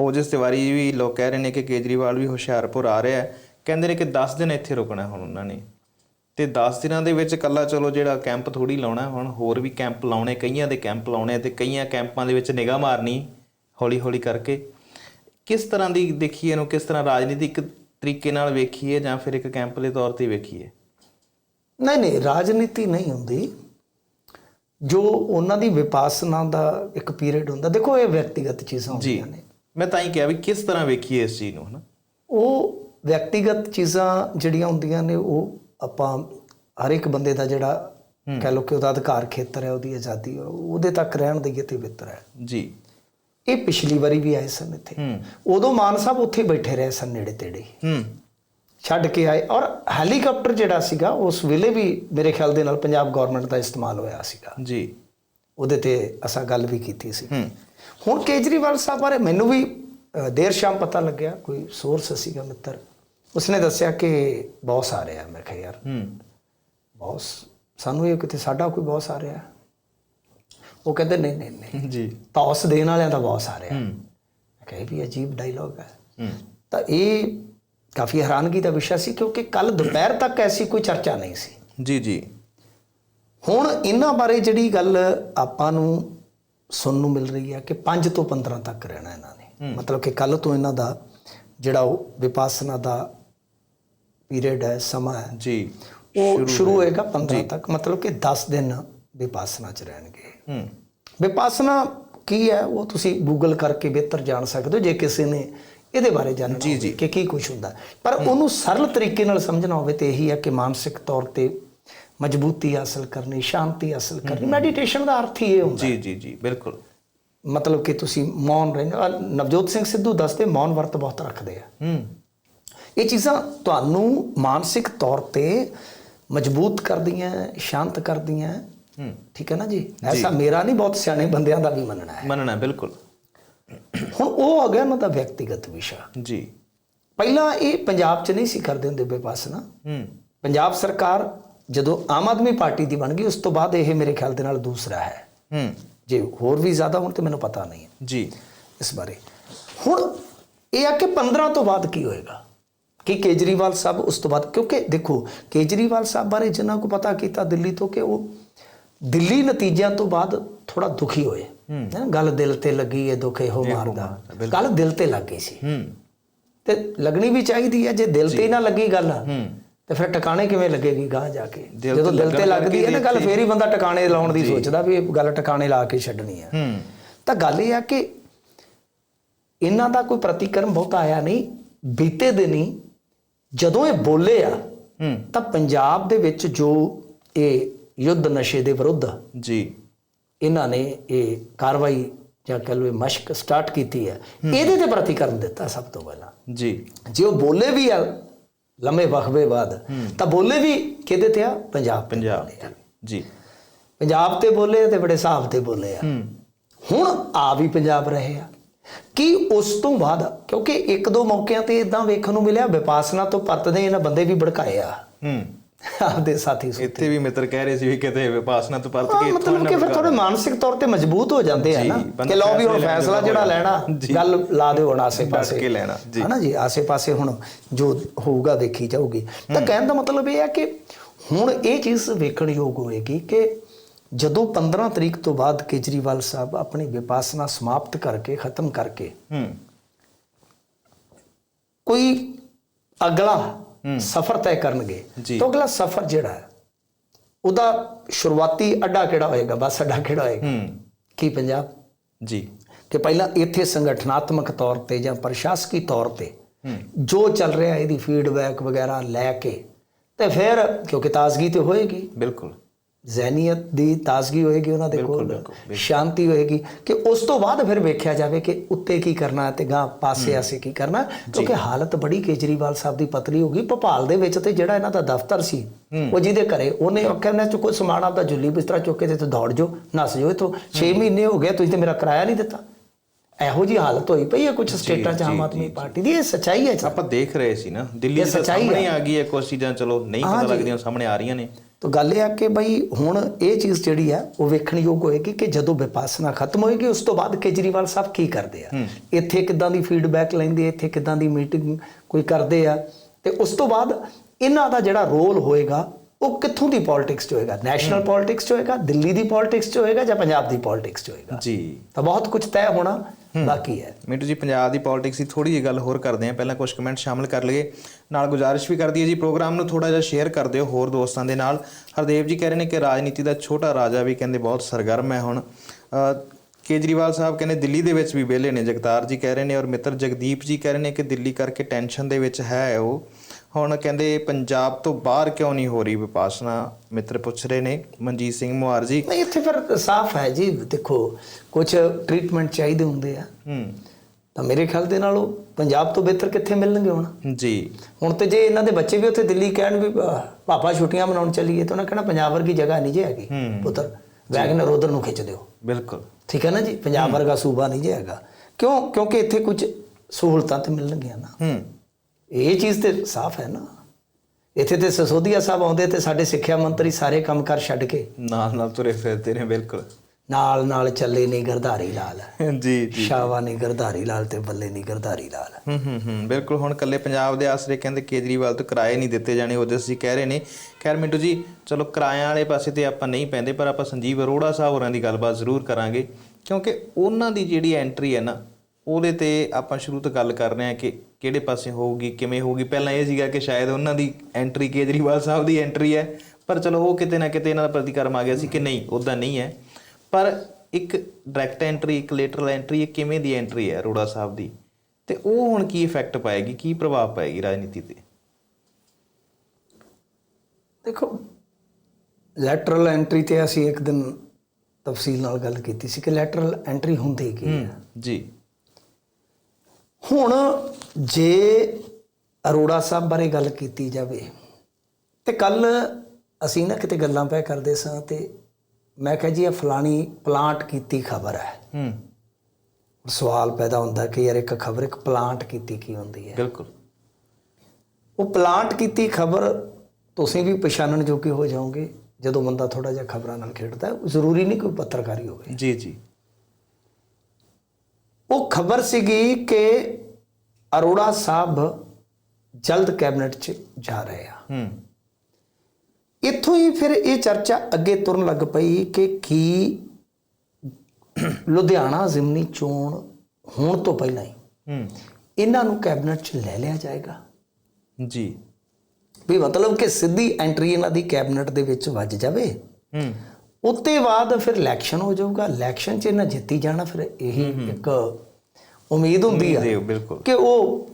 ਓਜਸ ਤਿਵਾਰੀ ਵੀ ਲੋਕ ਕਹਿ ਰਹੇ ਨੇ ਕਿ ਕੇਜਰੀਵਾਲ ਵੀ ਹੁਸ਼ਿਆਰਪੁਰ ਆ ਰਿਹਾ ਹੈ ਕਹਿੰਦੇ ਨੇ ਕਿ 10 ਦਿਨ ਇੱਥੇ ਰੁਕਣਾ ਹੁਣ ਉਹਨਾਂ ਨੇ। ਤੇ 10 ਦਿਨਾਂ ਦੇ ਵਿੱਚ ਕੱਲਾ ਚਲੋ ਜਿਹੜਾ ਕੈਂਪ ਥੋੜੀ ਲਾਉਣਾ ਹੁਣ ਹੋਰ ਵੀ ਕੈਂਪ ਲਾਉਣੇ ਕਈਆਂ ਦੇ ਕੈਂਪ ਲਾਉਣੇ ਤੇ ਕਈਆਂ ਕੈਂਪਾਂ ਦੇ ਵਿੱਚ ਨਿਗਾਹ ਮਾਰਨੀ ਹੌਲੀ ਹੌਲੀ ਕਰਕੇ। ਕਿਸ ਤਰ੍ਹਾਂ ਦੀ ਦੇਖੀਏ ਇਹਨੂੰ ਕਿਸ ਤਰ੍ਹਾਂ ਰਾਜਨੀਤਿਕ ਤਰੀਕੇ ਨਾਲ ਵੇਖੀਏ ਜਾਂ ਫਿਰ ਇੱਕ ਕੈਂਪ ਦੇ ਤੌਰ ਤੇ ਵੇਖੀਏ? ਨਹੀਂ ਨਹੀਂ ਰਾਜਨੀਤੀ ਨਹੀਂ ਹੁੰਦੀ। ਜੋ ਉਹਨਾਂ ਦੀ ਵਿਪਾਸਨਾ ਦਾ ਇੱਕ ਪੀਰੀਅਡ ਹੁੰਦਾ ਦੇਖੋ ਇਹ ਵਿਅਕਤੀਗਤ ਚੀਜ਼ਾਂ ਹੁੰਦੀਆਂ ਨੇ। ਮੈਂ ਤਾਂ ਹੀ ਕਿਹਾ ਵੀ ਕਿਸ ਤਰ੍ਹਾਂ ਵੇਖੀਏ ਇਸ ਚੀਜ਼ ਨੂੰ ਹਨਾ? ਉਹ ਵਿਅਕਤੀਗਤ ਚੀਜ਼ਾਂ ਜਿਹੜੀਆਂ ਹੁੰਦੀਆਂ ਨੇ ਉਹ ਆਪਾਂ ਹਰ ਇੱਕ ਬੰਦੇ ਦਾ ਜਿਹੜਾ ਕਹਿ ਲਓ ਕਿ ਉਹਦਾ ਅਧਿਕਾਰ ਖੇਤਰ ਹੈ ਉਹਦੀ ਆਜ਼ਾਦੀ ਹੈ ਉਹਦੇ ਤੱਕ ਰਹਿਣ ਦੀ ਤੇ ਬਿਹਤਰ ਹੈ। ਜੀ। ਇਹ ਪਿਛਲੀ ਵਾਰੀ ਵੀ ਆਏ ਸਨ ਇੱਥੇ। ਉਦੋਂ ਮਾਨ ਸਾਹਿਬ ਉੱਥੇ ਬੈਠੇ ਰਹੇ ਸਨ ਨੇੜੇ ਤੇੜੇ। ਹੂੰ। ਛੱਡ ਕੇ ਆਏ। ਔਰ ਹੈਲੀਕਾਪਟਰ ਜਿਹੜਾ ਸੀਗਾ ਉਸ ਵੇਲੇ ਵੀ ਮੇਰੇ ਖਿਆਲ ਦੇ ਨਾਲ ਪੰਜਾਬ ਗਵਰਨਮੈਂਟ ਦਾ ਇਸਤੇਮਾਲ ਹੋਇਆ ਸੀਗਾ। ਜੀ। ਉਹਦੇ ਤੇ ਅਸਾਂ ਗੱਲ ਵੀ ਕੀਤੀ ਸੀ। ਹੂੰ। ਹੁਣ ਕੇਜਰੀਵਾਲ ਸਾਹਿਬ ਬਾਰੇ ਮੈਨੂੰ ਵੀ ਦੇਰ ਸ਼ਾਮ ਪਤਾ ਲੱਗਿਆ ਕੋਈ ਸੋਰਸ ਸੀਗਾ ਮਿੱਤਰ। ਉਸਨੇ ਦੱਸਿਆ ਕਿ ਬੌਸ ਆ ਰਿਹਾ ਮੈਂ ਕਿਹਾ ਯਾਰ ਹੂੰ। ਬੌਸ ਸਾਨੂੰ ਇਹ ਕਿਤੇ ਸਾਡਾ ਕੋਈ ਬੌਸ ਆ ਰਿਹਾ? ਉਹ ਕਹਿੰਦੇ ਨਹੀਂ ਨਹੀਂ ਨਹੀਂ। ਜੀ। ਟੌਸ ਦੇਣ ਵਾਲਿਆਂ ਦਾ ਬੌਸ ਆ ਰਿਹਾ। ਹੂੰ। ਮੈਂ ਕਿਹਾ ਇਹ ਵੀ ਅਜੀਬ ਡਾਇਲੋਗ ਹੈ ਹੂੰ। ਤਾਂ ਇਹ ਕਾਫੀ ਹੈਰਾਨਗੀ ਦਾ ਵਿਸ਼ਾ ਸੀ ਕਿਉਂਕਿ ਕੱਲ ਦੁਪਹਿਰ ਤੱਕ ਐਸੀ ਕੋਈ ਚਰਚਾ ਨਹੀਂ ਸੀ। ਜੀ ਜੀ। ਹੁਣ ਇਹਨਾਂ ਬਾਰੇ ਜਿਹੜੀ ਗੱਲ ਆਪਾਂ ਨੂੰ ਸੁਣਨ ਨੂੰ ਮਿਲ ਰਹੀ ਹੈ ਕਿ 5 ਤੋਂ 15 ਤੱਕ ਰਹਿਣਾ ਇਹਨਾਂ ਨੇ। ਮਤਲਬ ਕਿ ਕੱਲ ਤੋਂ ਇਹਨਾਂ ਦਾ ਜਿਹੜਾ ਉਹ ਵਿਪਾਸਨਾ ਦਾ ਪੀਰੀਅਡ ਹੈ ਸਮਾਂ ਹੈ ਜੀ ਉਹ ਸ਼ੁਰੂ ਹੋਏਗਾ। 15 ਤੱਕ। ਮਤਲਬ ਕਿ 10 ਦਿਨ ਵਿਪਾਸਨਾ ਚ ਰਹਿਣਗੇ। ਹੂੰ। ਵਿਪਾਸਨਾ ਕੀ ਹੈ ਉਹ ਤੁਸੀਂ ਗੂਗਲ ਕਰਕੇ ਬਿਹਤਰ ਜਾਣ ਸਕਦੇ ਹੋ ਜੇ ਕਿਸੇ ਨੇ ਇਹਦੇ ਬਾਰੇ ਜਾਣਨਾ ਹੋਵੇ ਕਿ ਕੀ ਕੁਝ ਹੁੰਦਾ। ਪਰ ਉਹਨੂੰ ਸਰਲ ਤਰੀਕੇ ਨਾਲ ਸਮਝਣਾ ਹੋਵੇ ਤੇ ਇਹੀ ਹੈ ਕਿ ਮਾਨਸਿਕ ਤੌਰ ਤੇ ਮਜ਼ਬੂਤੀ ਹਾਸਲ ਕਰਨੀ ਸ਼ਾਂਤੀ ਹਾਸਲ ਕਰਨੀ। ਮੈਡੀਟੇਸ਼ਨ ਦਾ ਅਰਥ ਹੀ ਇਹ ਹੁੰਦਾ ਜੀ ਜੀ ਜੀ ਬਿਲਕੁਲ। ਮਤਲਬ ਕਿ ਤੁਸੀਂ ਮੌਨ ਰਹਿੰਦੇ ਨਵਜੋਤ ਸਿੰਘ ਸਿੱਧੂ ਦੱਸਦੇ ਮੌਨ ਵਰਤ ਬਹੁਤ ਰੱਖਦੇ ਆ। ਹੂੰ ਇਹ ਚੀਜ਼ਾਂ ਤੁਹਾਨੂੰ ਮਾਨਸਿਕ ਤੌਰ ਤੇ ਮਜ਼ਬੂਤ ਕਰਦੀਆਂ ਸ਼ਾਂਤ ਕਰਦੀਆਂ। ਹੂੰ ਠੀਕ ਹੈ ਨਾ ਜੀ? ਐਸਾ ਮੇਰਾ ਨਹੀਂ ਬਹੁਤ ਸਿਆਣੇ ਬੰਦਿਆਂ ਦਾ ਵੀ ਮੰਨਣਾ ਹੈ। ਮੰਨਣਾ ਬਿਲਕੁਲ। ਹੁਣ ਉਹ ਆ ਗਿਆ ਦਾ ਵਿਅਕਤੀਗਤ ਵਿਸ਼ਾ। ਜੀ। ਪਹਿਲਾਂ ਇਹ ਪੰਜਾਬ 'ਚ ਨਹੀਂ ਸੀ ਕਰਦੇ ਹੁੰਦੇ ਵਿਪਾਸਨਾ ਹੂੰ ਪੰਜਾਬ ਸਰਕਾਰ ਜਦੋਂ ਆਮ ਆਦਮੀ ਪਾਰਟੀ ਦੀ ਬਣ ਗਈ ਉਸ ਤੋਂ ਬਾਅਦ ਇਹ ਮੇਰੇ ਖਿਆਲ ਦੇ ਨਾਲ ਦੂਸਰਾ ਹੈ। ਹੂੰ। ਜੇ ਹੋਰ ਵੀ ਜ਼ਿਆਦਾ ਹੋਣ ਤੇ ਮੈਨੂੰ ਪਤਾ ਨਹੀਂ ਹੈ। ਜੀ। ਇਸ ਬਾਰੇ। ਹੁਣ ਇਹ ਆ ਕਿ 15 ਤੋਂ ਬਾਅਦ ਕੀ ਹੋਏਗਾ? ਕਿ ਕੇਜਰੀਵਾਲ ਸਾਹਿਬ ਉਸ ਤੋਂ ਬਾਅਦ ਕਿਉਂਕਿ ਦੇਖੋ ਕੇਜਰੀਵਾਲ ਸਾਹਿਬ ਬਾਰੇ ਜਿੰਨਾ ਕੋ ਪਤਾ ਕੀਤਾ ਦਿੱਲੀ ਤੋਂ ਕਿ ਉਹ ਦਿੱਲੀ ਨਤੀਜਿਆਂ ਤੋਂ ਬਾਅਦ ਥੋੜਾ ਦੁਖੀ ਹੋਏ। ਹੈਂ, ਗੱਲ ਦਿਲ ਤੇ ਲੱਗੀ ਇਹ ਦੁੱਖ ਇਹੋ ਮਾਰਦਾ। ਗੱਲ ਦਿਲ ਤੇ ਲੱਗ ਸੀ। ਹੂੰ। ਤੇ ਲੱਗਣੀ ਵੀ ਚਾਹੀਦੀ ਹੈ ਜੇ ਦਿਲ ਤੇ ਹੀ ਨਾ ਲੱਗੀ ਗੱਲ। ਹੂੰ। ਤੇ ਫਿਰ ਟਿਕਾਣੇ ਕਿਵੇਂ ਲੱਗੇਗੀ ਗਾਂ ਜਾ ਕੇ? ਜਦੋਂ ਦਿਲ ਤੇ ਲੱਗਦੀ ਹੈ ਨਾ ਗੱਲ ਫੇਰ ਹੀ ਬੰਦਾ ਟਿਕਾਣੇ ਲਾਉਣ ਦੀ ਸੋਚਦਾ ਵੀ ਇਹ ਗੱਲ ਟਿਕਾਣੇ ਲਾ ਕੇ ਛੱਡਣੀ ਹੈ ਹੂੰ। ਤਾਂ ਗੱਲ ਇਹ ਆ ਕਿ ਇਹਨਾਂ ਦਾ ਕੋਈ ਪ੍ਰਤੀਕਰਮ ਬਹੁਤਾ ਆਇਆ ਨਹੀਂ। ਬੀਤੇ ਦਿਨੀ ਜਦੋਂ ਇਹ ਬੋਲੇ ਆ ਹੂੰ। ਤਾਂ ਪੰਜਾਬ ਦੇ ਵਿੱਚ ਜੋ ਇਹ ਯੁੱਧ ਨਸ਼ੇ ਦੇ ਵਿਰੁੱਧ ਜੀ। ਇਹਨਾਂ ਨੇ ਇਹ ਕਾਰਵਾਈ ਜਾਂ ਕਹ ਲਓ ਇਹ ਮਸ਼ਕ ਸਟਾਰਟ ਕੀਤੀ ਹੈ। ਇਹਦੇ ਤੇ ਪ੍ਰਤੀਕਰਮ ਦਿੱਤਾ ਸਭ ਤੋਂ ਪਹਿਲਾਂ। ਜੀ। ਜੇ ਉਹ ਬੋਲੇ ਵੀ ਆ ਲੰਮੇ ਵਕਫੇ ਬਾਅਦ ਤਾਂ ਬੋਲੇ ਵੀ ਕਿਹਦੇ ਤੇ ਆ? ਪੰਜਾਬ ਪੰਜਾਬ। ਜੀ। ਪੰਜਾਬ ਤੇ ਬੋਲੇ ਤੇ ਬੜੇ ਹਿਸਾਬ ਤੇ ਬੋਲੇ ਆ। ਹੁਣ ਆ ਵੀ ਪੰਜਾਬ ਰਹੇ ਆ। ਕੀ ਉਸ ਤੋਂ ਬਾਅਦ ਕਿਉਂਕਿ ਇੱਕ ਦੋ ਮੌਕਿਆਂ ਤੇ ਇਦਾਂ ਵੇਖਣ ਨੂੰ ਮਿਲਿਆ ਵਿਪਾਸਨਾ ਤੋਂ ਪਰਤਦੇ ਇਹਨਾਂ ਬੰਦੇ ਵੀ ਭੜਕਾਏ ਆ। ਹੂੰ। ਆਪਦੇ ਸਾਥੀ ਸੂ ਇੱਥੇ ਵੀ ਮਿੱਤਰ ਕਹਿ ਰਹੇ ਸੀ ਵੀ ਕਿਤੇ ਵਿਪਾਸਨਾ ਤੋਂ ਪਰਤ ਕੇ ਇੱਥੋਂ ਮਤਲਬ ਕਿ ਫਿਰ ਥੋੜੇ ਮਾਨਸਿਕ ਤੌਰ ਤੇ ਮਜ਼ਬੂਤ ਹੋ ਜਾਂਦੇ ਆ ਨਾ ਕਿ ਲਓ ਵੀ ਹੁਣ ਫੈਸਲੇ ਜਿਹੜਾ ਲੈਣਾ। ਗੱਲ ਲਾ ਦਿਓ ਹੁਣ ਆਸੇ ਪਾਸੇ। ਕੇ ਲੈਣਾ, ਜੀ। ਹਨਾ ਜੀ ਆਸੇ ਪਾਸੇ ਹੁਣ ਜੋ ਹੋਊਗਾ ਵੇਖੀ ਜਾਊਗੀ। ਤਾਂ ਕਹਿਣ ਦਾ ਮਤਲਬ ਇਹ ਹੈ ਕਿ ਹੁਣ ਇਹ ਚੀਜ਼ ਵੇਖਣ ਯੋਗ ਹੋਏਗੀ ਕਿ ਜਦੋਂ 15 ਤਰੀਕ ਤੋਂ ਬਾਅਦ ਕੇਜਰੀਵਾਲ ਸਾਹਿਬ ਆਪਣੀ ਵਿਪਾਸਨਾ ਸਮਾਪਤ ਕਰਕੇ ਖਤਮ ਕਰਕੇ ਹੂੰ। ਕੋਈ ਅਗਲਾ ਸਫ਼ਰ ਤੈਅ ਕਰਨਗੇ। ਤਾਂ ਅਗਲਾ ਸਫ਼ਰ ਜਿਹੜਾ ਹੈ ਉਹਦਾ ਸ਼ੁਰੂਆਤੀ ਅੱਡਾ ਕਿਹੜਾ ਹੋਏਗਾ? ਬੱਸ ਅੱਡਾ ਕਿਹੜਾ ਹੋਏਗਾ? ਕੀ ਪੰਜਾਬ? ਜੀ। ਕਿ ਪਹਿਲਾਂ ਇੱਥੇ ਸੰਗਠਨਾਤਮਕ ਤੌਰ ਤੇ ਜਾਂ ਪ੍ਰਸ਼ਾਸਕੀ ਤੌਰ ਤੇ ਜੋ ਚੱਲ ਰਿਹਾ ਇਹਦੀ ਫੀਡਬੈਕ ਵਗੈਰਾ ਲੈ ਕੇ ਤੇ ਫਿਰ ਕਿਉਂਕਿ ਤਾਜ਼ਗੀ ਤੇ ਹੋਏਗੀ। ਬਿਲਕੁਲ। ਜ਼ਹਿਨੀਅਤ ਦੀ ਤਾਜ਼ਗੀ ਹੋਏਗੀ ਉਹਨਾਂ ਦੇ ਕੋਲ ਸ਼ਾਂਤੀ ਹੋਏਗੀ ਕਿ ਉਸ ਤੋਂ ਬਾਅਦ ਫਿਰ ਵੇਖਿਆ ਜਾਵੇ ਕਿ ਉੱਤੇ ਕੀ ਕਰਨਾ ਤੇ ਗਾਂ ਪਾਸੇ ਆਸੇ ਕੀ ਕਰਨਾ। ਕਿਉਂਕਿ ਹਾਲਤ ਬੜੀ ਕੇਜਰੀਵਾਲ ਸਾਹਿਬ ਦੀ ਪਤਲੀ ਹੋ ਗਈ। ਭੋਪਾਲ ਦੇ ਵਿੱਚ ਤੇ ਜਿਹੜਾ ਇਹਨਾਂ ਦਾ ਦਫ਼ਤਰ ਸੀ ਉਹ ਜਿਹਦੇ ਘਰੇ ਉਹਨੇ ਆਖਿਆ ਨਾ ਚੁੱਕੋ ਸਮਾਨ ਆਪਦਾ ਜੁੱਲੀ ਬਿਸਤਰਾ ਚੁੱਕ ਕੇ ਤੇ ਦੌੜ ਜਾਓ ਨੱਸ ਜਾਓ ਇੱਥੋਂ। 6 ਮਹੀਨੇ ਹੋ ਗਏ ਤੁਸੀਂ ਤੇ ਮੇਰਾ ਕਿਰਾਇਆ ਨਹੀਂ ਦਿੱਤਾ। ਇਹੋ ਜੀ ਹਾਲਤ ਹੋਈ ਪਈ ਹੈ ਕੁਝ ਸਟੇਟਾਂ 'ਚ ਆਮ ਆਦਮੀ ਪਾਰਟੀ ਦੀ ਇਹ ਸੱਚਾਈ ਹੈ ਜੀ। ਆਪਾਂ ਦੇਖ ਰਹੇ ਸੀ ਨਾ ਦਿੱਲੀ ਦੇ ਸਾਹਮਣੇ। ਆ ਗਈ ਹੈ ਕੁਝ ਚੀਜ਼ਾਂ ਚਲੋ ਨਹੀਂ ਪਤਾ ਲੱਗਦੀਆਂ ਸਾਹਮਣੇ ਆ ਰਹੀਆਂ ਨੇ। ਤਾਂ ਗੱਲ ਇਹ ਆ ਕਿ ਬਈ ਹੁਣ ਇਹ ਚੀਜ਼ ਜਿਹੜੀ ਆ ਉਹ ਵੇਖਣ ਯੋਗ ਹੋਏਗੀ ਕਿ ਜਦੋਂ ਵਿਪਾਸਨਾ ਖਤਮ ਹੋਏਗੀ ਉਸ ਤੋਂ ਬਾਅਦ ਕੇਜਰੀਵਾਲ ਸਾਹਿਬ ਕੀ ਕਰਦੇ ਆ? ਇੱਥੇ ਕਿੱਦਾਂ ਦੀ ਫੀਡਬੈਕ ਲੈਂਦੇ ਇੱਥੇ ਕਿੱਦਾਂ ਦੀ ਮੀਟਿੰਗ ਕੋਈ ਕਰਦੇ ਆ? ਤੇ ਉਸ ਤੋਂ ਬਾਅਦ ਇਹਨਾਂ ਦਾ ਜਿਹੜਾ ਰੋਲ ਹੋਏਗਾ ਉਹ ਕਿੱਥੋਂ ਦੀ ਪੋਲਿਟਿਕਸ 'ਚ ਹੋਏਗਾ? ਨੈਸ਼ਨਲ ਪੋਲਿਟਿਕਸ 'ਚ ਹੋਏਗਾ? ਦਿੱਲੀ ਦੀ ਪੋਲਿਟਿਕਸ 'ਚ ਹੋਏਗਾ ਜਾਂ ਪੰਜਾਬ ਦੀ ਪੋਲਿਟਿਕਸ 'ਚ ਹੋਏਗਾ? ਜੀ। ਤਾਂ ਬਹੁਤ ਕੁਝ ਤੈਅ ਹੋਣਾ ਬਾਕੀ ਹੈ। ਮਿੰਟੂ ਜੀ ਪੰਜਾਬ ਦੀ ਪੋਲਿਟਿਕਸ ਦੀ ਥੋੜੀ ਜਿਹੀ ਗੱਲ ਹੋਰ ਕਰਦੇ ਹਾਂ। ਪਹਿਲਾਂ ਕੁਝ ਕਮੈਂਟ ਸ਼ਾਮਿਲ ਕਰ ਲਈਏ। ਨਾਲ ਗੁਜ਼ਾਰਿਸ਼ ਵੀ ਕਰਦੀ ਹੈ ਜੀ। ਪ੍ਰੋਗਰਾਮ ਨੂੰ ਥੋੜਾ ਜਿਹਾ ਸ਼ੇਅਰ ਕਰ ਦਿਓ ਹੋਰ ਦੋਸਤਾਂ ਦੇ ਨਾਲ। ਹਰਦੇਵ ਜੀ ਕਹਿ ਰਹੇ ਨੇ ਕਿ ਰਾਜਨੀਤੀ ਦਾ ਛੋਟਾ ਰਾਜਾ ਵੀ ਕਹਿੰਦੇ ਬਹੁਤ ਸਰਗਰਮ ਹੈ ਹੁਣ। ਕੇਜਰੀਵਾਲ ਸਾਹਿਬ ਕਹਿੰਦੇ ਦਿੱਲੀ ਦੇ ਵਿੱਚ ਵੀ ਵਿਹਲੇ ਨੇ ਜਗਤਾਰ ਜੀ ਕਹਿ ਰਹੇ ਨੇ ਔਰ ਮਿੱਤਰ ਜਗਦੀਪ ਜੀ ਕਹਿ ਰਹੇ ਨੇ ਕਿ ਦਿੱਲੀ ਕਰਕੇ ਟੈਨਸ਼ਨ ਦੇ ਵਿੱਚ ਹੈ ਉਹ। ਹੁਣ ਕਹਿੰਦੇ ਪੰਜਾਬ ਤੋਂ ਬਾਹਰ ਕਿਉਂ ਨਹੀਂ ਹੋ ਰਹੀ ਵਿਪਾਸਨਾ? ਮਿੱਤਰ ਪੁੱਛ ਰਹੇ ਨੇ ਮਨਜੀਤ ਸਿੰਘ ਮੁਹਾਰ ਜੀ। ਨਹੀਂ ਇੱਥੇ ਫਿਰ ਸਾਫ਼ ਹੈ ਜੀ। ਦੇਖੋ ਕੁਝ ਟ੍ਰੀਟਮੈਂਟ ਚਾਹੀਦੇ ਹੁੰਦੇ ਆ। ਹੂੰ। ਤਾਂ ਮੇਰੇ ਖਿਆਲ ਦੇ ਨਾਲ ਉਹ ਪੰਜਾਬ ਤੋਂ ਬਿਹਤਰ ਕਿੱਥੇ ਮਿਲਣਗੇ ਹੁਣ? ਜੀ। ਹੁਣ ਤੇ ਜੇ ਇਹਨਾਂ ਦੇ ਬੱਚੇ ਵੀ ਉੱਥੇ ਦਿੱਲੀ ਕਹਿਣ ਵੀ ਪਾਪਾ ਛੁੱਟੀਆਂ ਮਨਾਉਣ ਚੱਲੀਏ ਤਾਂ ਉਹਨਾਂ ਕਹਿਣਾ ਪੰਜਾਬ ਵਰਗੀ ਜਗ੍ਹਾ ਨਹੀਂ ਜੇ ਹੈਗੀ। ਪੁੱਤਰ ਵੈਗਨਰ ਉਧਰ ਨੂੰ ਖਿੱਚ ਦਿਓ। ਬਿਲਕੁਲ। ਠੀਕ ਹੈ ਨਾ ਜੀ? ਪੰਜਾਬ ਵਰਗਾ ਸੂਬਾ ਨਹੀਂ ਜੇ ਹੈਗਾ। ਕਿਉਂ? ਕਿਉਂਕਿ ਇੱਥੇ ਕੁਝ ਸਹੂਲਤਾਂ ਤੇ ਮਿਲਣਗੀਆਂ ਨਾ। ਹੂੰ। ਇਹ ਚੀਜ਼ ਤੇ ਸਾਫ਼ ਹੈ ਨਾ। ਇੱਥੇ ਤੇ ਸਸੋਦੀਆ ਸਾਹਿਬ ਆਉਂਦੇ ਤੇ ਸਾਡੇ ਸਿੱਖਿਆ ਮੰਤਰੀ ਸਾਰੇ ਕੰਮਕਾਰ ਛੱਡ ਕੇ ਨਾਲ ਨਾਲ ਤੁਰੇ ਫਿਰਦੇ ਨੇ ਬਿਲਕੁਲ। ਨਾਲ ਨਾਲ ਚੱਲੇ ਨਹੀਂ ਗਰਧਾਰੀ ਲਾਲ। ਜੀ ਜੀ ਸ਼ਾਵਾ ਨਹੀਂ ਗਰਧਾਰੀ ਲਾਲ ਤੇ ਬੱਲੇ ਨਹੀਂ ਗਰਧਾਰੀ ਲਾਲ। ਹੂੰ ਹੂੰ ਹੂੰ ਬਿਲਕੁਲ। ਹੁਣ ਕੱਲੇ ਪੰਜਾਬ ਦੇ ਆਸਰੇ ਕਹਿੰਦੇ ਕੇਜਰੀਵਾਲ ਤੋਂ ਕਿਰਾਏ ਨਹੀਂ ਦਿੱਤੇ ਜਾਣੇ ਉਹ ਜੀ ਕਹਿ ਰਹੇ ਨੇ। ਖੈਰ ਮਿੰਟੂ ਜੀ ਚਲੋ ਕਿਰਾਇਆਂ ਵਾਲੇ ਪਾਸੇ ਤੇ ਆਪਾਂ ਨਹੀਂ ਪੈਂਦੇ ਪਰ ਆਪਾਂ ਸੰਜੀਵ ਅਰੋੜਾ ਸਾਹਿਬ ਹੋਰਾਂ ਦੀ ਗੱਲਬਾਤ ਜ਼ਰੂਰ ਕਰਾਂਗੇ। ਕਿਉਂਕਿ ਉਹਨਾਂ ਦੀ ਜਿਹੜੀ ਐਂਟਰੀ ਹੈ ਨਾ ਉਹਦੇ ਤੇ ਆਪਾਂ ਸ਼ੁਰੂ ਤੋਂ ਗੱਲ ਕਰ ਰਹੇ ਹਾਂ ਕਿ ਕਿਹੜੇ ਪਾਸੇ ਹੋਊਗੀ ਕਿਵੇਂ ਹੋਊਗੀ? ਪਹਿਲਾਂ ਇਹ ਸੀਗਾ ਕਿ ਸ਼ਾਇਦ ਉਹਨਾਂ ਦੀ ਐਂਟਰੀ ਕੇਜਰੀਵਾਲ ਸਾਹਿਬ ਦੀ ਐਂਟਰੀ ਹੈ ਪਰ ਚਲੋ ਉਹ ਕਿਤੇ ਨਾ ਕਿਤੇ ਇਹਨਾਂ ਦਾ ਪ੍ਰਤੀਕਰਮ ਆ ਗਿਆ ਸੀ ਕਿ ਨਹੀਂ ਉਦਾਂ ਨਹੀਂ ਹੈ। ਪਰ ਇੱਕ ਡਾਇਰੈਕਟ ਐਂਟਰੀ ਇੱਕ ਲੇਟਰਲ ਐਂਟਰੀ ਇਹ ਕਿਵੇਂ ਦੀ ਐਂਟਰੀ ਹੈ ਅਰੋੜਾ ਸਾਹਿਬ ਦੀ? ਤੇ ਉਹ ਹੁਣ ਕੀ ਇਫੈਕਟ ਪਾਏਗੀ ਕੀ ਪ੍ਰਭਾਵ ਪਾਏਗੀ ਰਾਜਨੀਤੀ ਤੇ? ਦੇਖੋ ਲੈਟਰਲ ਐਂਟਰੀ ਤੇ ਅਸੀਂ ਇੱਕ ਦਿਨ ਤਫਸੀਲ ਨਾਲ ਗੱਲ ਕੀਤੀ ਸੀ ਕਿ ਲੈਟਰਲ ਐਂਟਰੀ ਹੁੰਦੀ ਕੀ ਹੈ ਜੀ। ਹੁਣ ਜੇ ਅਰੋੜਾ ਸਾਹਿਬ ਬਾਰੇ ਗੱਲ ਕੀਤੀ ਜਾਵੇ ਤੇ ਕੱਲ ਅਸੀਂ ਨਾ ਕਿਤੇ ਗੱਲਾਂ ਪੈ ਕਰਦੇ ਸਾਂ ਤੇ ਮੈਂ ਕਿਹਾ ਜੀ ਇਹ ਫਲਾਣੀ ਪਲਾਂਟ ਕੀਤੀ ਖਬਰ ਹੈ। ਹੂੰ। ਸਵਾਲ ਪੈਦਾ ਹੁੰਦਾ ਕਿ ਯਾਰ ਇੱਕ ਖਬਰ ਇੱਕ ਪਲਾਂਟ ਕੀਤੀ ਕੀ ਹੁੰਦੀ ਹੈ? ਬਿਲਕੁਲ। ਉਹ ਪਲਾਂਟ ਕੀਤੀ ਖਬਰ ਤੁਸੀਂ ਵੀ ਪਛਾਣਨ ਜੋਗੇ ਹੋ ਜਾਓਗੇ ਜਦੋਂ ਬੰਦਾ ਥੋੜਾ ਜਿਹਾ ਖਬਰਾਂ ਨਾਲ ਖੇਡਦਾ ਹੈ ਜ਼ਰੂਰੀ ਨਹੀਂ ਕੋਈ ਪੱਤਰਕਾਰੀ ਹੋਵੇ। ਜੀ ਜੀ। ਉਹ ਖਬਰ ਸੀਗੀ ਕਿ ਅਰੋੜਾ ਸਾਹਿਬ ਜਲਦ ਕੈਬਨਿਟ 'ਚ ਜਾ ਰਹੇ ਆ। ਹੂੰ। ਇੱਥੋਂ ਹੀ ਫਿਰ ਇਹ ਚਰਚਾ ਅੱਗੇ ਤੁਰਨ ਲੱਗ ਪਈ ਕਿ ਕੀ ਲੁਧਿਆਣਾ ਜ਼ਿਮਨੀ ਚੋਣ ਹੋਣ ਤੋਂ ਪਹਿਲਾਂ ਹੀ ਹੂੰ। ਇਹਨਾਂ ਨੂੰ ਕੈਬਨਿਟ 'ਚ ਲੈ ਲਿਆ ਜਾਏਗਾ। ਜੀ। ਵੀ ਮਤਲਬ ਕਿ ਸਿੱਧੀ ਐਂਟਰੀ ਇਹਨਾਂ ਦੀ ਕੈਬਨਿਟ ਦੇ ਵਿੱਚ ਵੱਜ ਜਾਵੇ। ਹੂੰ। ਉੱਤੇ ਬਾਅਦ ਫਿਰ ਇਲੈਕਸ਼ਨ ਹੋ ਜਾਊਗਾ ਇਲੈਕਸ਼ਨ 'ਚ ਇਹਨਾਂ ਜਿੱਤੀ ਜਾਣਾ ਫਿਰ ਇਹੀ ਇੱਕ ਉਮੀਦ ਹੁੰਦੀ ਆ ਕਿ ਉਹ